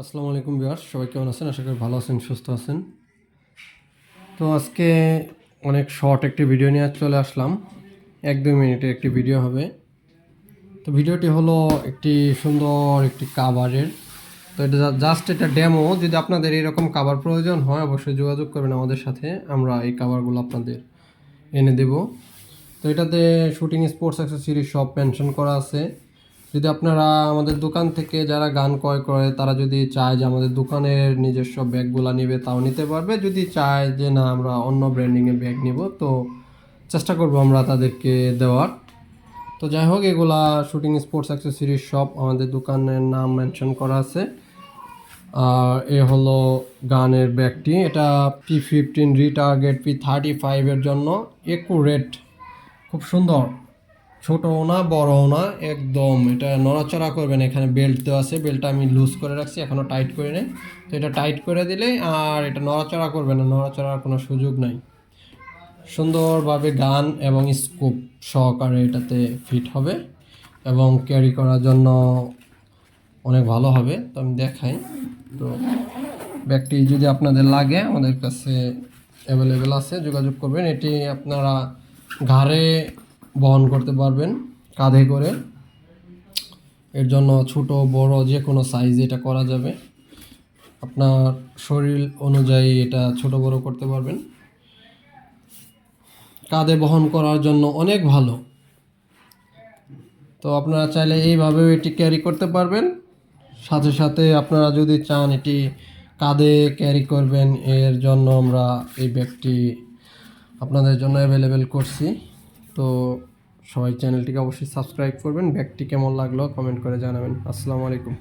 আসসালামু আলাইকুম বিয়ার সবাই কেমন আছেন? আশা করি ভালো আছেন, সুস্থ আছেন। তো আজকে অনেক শর্ট একটি ভিডিও নিয়ে চলে আসলাম। এক দুই মিনিটের একটি ভিডিও হবে। তো ভিডিওটি হলো একটি সুন্দর একটি কাভারের তো এটা জাস্ট এটা ডেমো যদি আপনাদের এরকম কাভার প্রয়োজন হয়, অবশ্যই যোগাযোগ করবেন আমাদের সাথে। আমরা এই কাভারগুলো আপনাদের এনে দেব। তো এটাতে শুটিং স্পোর্টস অ্যাক্সেসরিজ সব মেনশন করা আছে। যদি আপনারা আমাদের দোকান থেকে যারা গান ক্রয় করে, তারা যদি চায় যে আমাদের দোকানের নিজস্ব ব্যাগগুলো নেবে, তাও নিতে পারবে। যদি চায় যে না, আমরা অন্য ব্র্যান্ডিংয়ে ব্যাগ নিব, তো চেষ্টা করব আমরা তাদেরকে দেওয়ার। তো যাই হোক, এগুলা শুটিং স্পোর্টস অ্যাক্সেসরিজ সব আমাদের দোকানের নাম মেনশন করা আছে। আর এ হলো গানের ব্যাগটি। এটা P fifteen retarget P thirty ফাইভের জন্য একুরেট খুব সুন্দর। ছোটও না, বড়ও না, একদম এটা নড়াচড়া করবেন। এখানে বেল্ট দেওয়া আছে বেল্টটা আমি লুজ করে রাখছি এখনও টাইট করে নেই। তো এটা টাইট করে দিলে আর এটা নড়াচড়া করবে না, নড়াচড়ার কোনো সুযোগ নাই। সুন্দরভাবে গান এবং স্কোপ সহকারে এটাতে ফিট হবে এবং ক্যারি করার জন্য অনেক ভালো হবে। তো আমি দেখাই। তো ব্যাগটি যদি আপনাদের লাগে, আমাদের কাছে অ্যাভেলেবেল আছে, যোগাযোগ করবেন। এটি আপনারা ঘাড়ে বহন করতে পারবেন কাঁধে করে। এর জন্য ছোট, বড় যে কোনো সাইজ এটা করা যাবে। আপনার শরীর অনুযায়ী এটা ছোট, বড় করতে পারবেন। কাঁধে বহন করার জন্য অনেক ভালো। তো আপনারা চাইলে এইভাবেও এটি ক্যারি করতে পারবেন। সাথে সাথে আপনারা যদি চান এটি কাঁধে ক্যারি করবেন, এর জন্য আমরা এই ব্যাগটি আপনাদের জন্য অ্যাভেলেবেল করছি। তো সবাই চ্যানেলটিকে অবশ্যই সাবস্ক্রাইব করবেন। ব্যাগটি কেমন লাগল কমেন্ট করে জানাবেন। আসসালামু আলাইকুম।